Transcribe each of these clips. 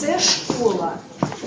Це школа.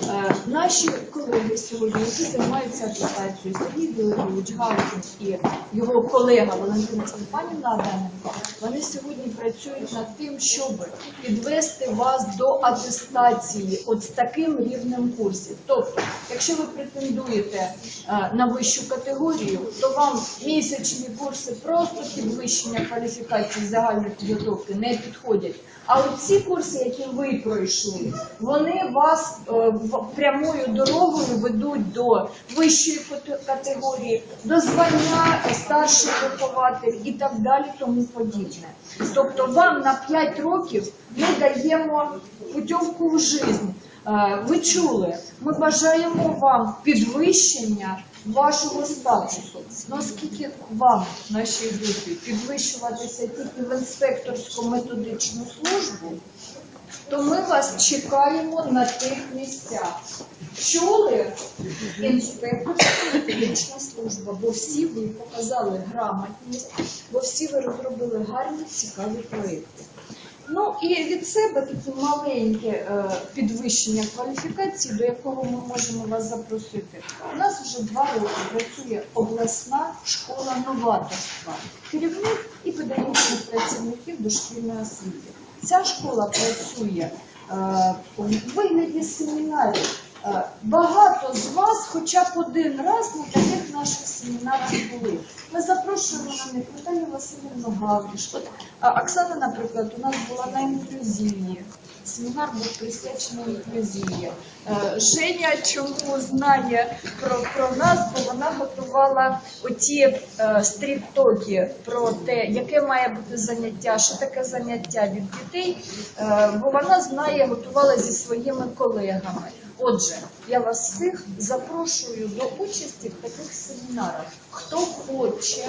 Е, Наші колеги сьогодні, які займаються атестацією, Сергій Білоруч, Галкін і його колега Валентина Степанівна Адаменко, вони сьогодні працюють над тим, щоб підвести вас до атестації от з таким рівнем курсів. Тобто, якщо ви претендуєте е, на вищу категорію, то вам місячні курси просто підвищення кваліфікації загальної підготовки не підходять. А от ці курси, які ви пройшли, вони вас е, прямою дорогою ведуть до вищої категорії, до звання старший вихователь і так далі, тому подібне. Тобто вам на 5 років ми даємо путівку в життя. Е, Ви чули, ми бажаємо вам підвищення вашого статусу. Оскільки вам, нашій групі, підвищуватися тільки в інспекторську методичну службу, то ми вас чекаємо на тих місцях. Чули інспекторська методична служба, бо всі ви показали грамотність, бо всі ви розробили гарні, цікаві проєкти. Ну і від себе таке маленьке е, підвищення кваліфікації, до якого ми можемо вас запросити. У нас вже два роки працює обласна школа новаторства, керівник і педагогічних працівників дошкільної освіти. Ця школа працює у вигляді семінарів. Е, Багато з вас хоча б один раз на таких наших семінарах були. Ми запрошуємо на них Наталію Васильівну Гавриш. А, Оксана, наприклад, у нас була на інклюзії. Семінар був присвячений інклюзії. Е, Женя чому знає про, про нас, бо вона готувала оті е, стріт-токи про те, яке має бути заняття, що таке заняття від дітей, е, бо вона знає, готувала зі своїми колегами. Отже, я вас всіх запрошую до участі в таких семінарах. Хто хоче,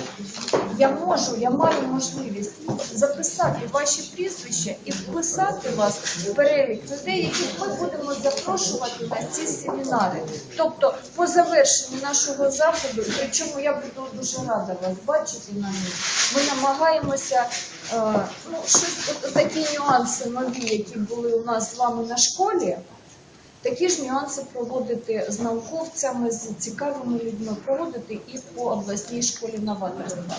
я можу, я маю можливість записати ваші прізвища і вписати вас в перелік людей, яких ми будемо запрошувати на ці семінари. Тобто, по завершенні нашого заходу, причому я буду дуже рада вас бачити на них. Ми намагаємося е, ну, щось, от, такі нюанси нові, які були у нас з вами на школі. Такі ж нюанси проводити з науковцями, з цікавими людьми, проводити і по обласній школі новаторства.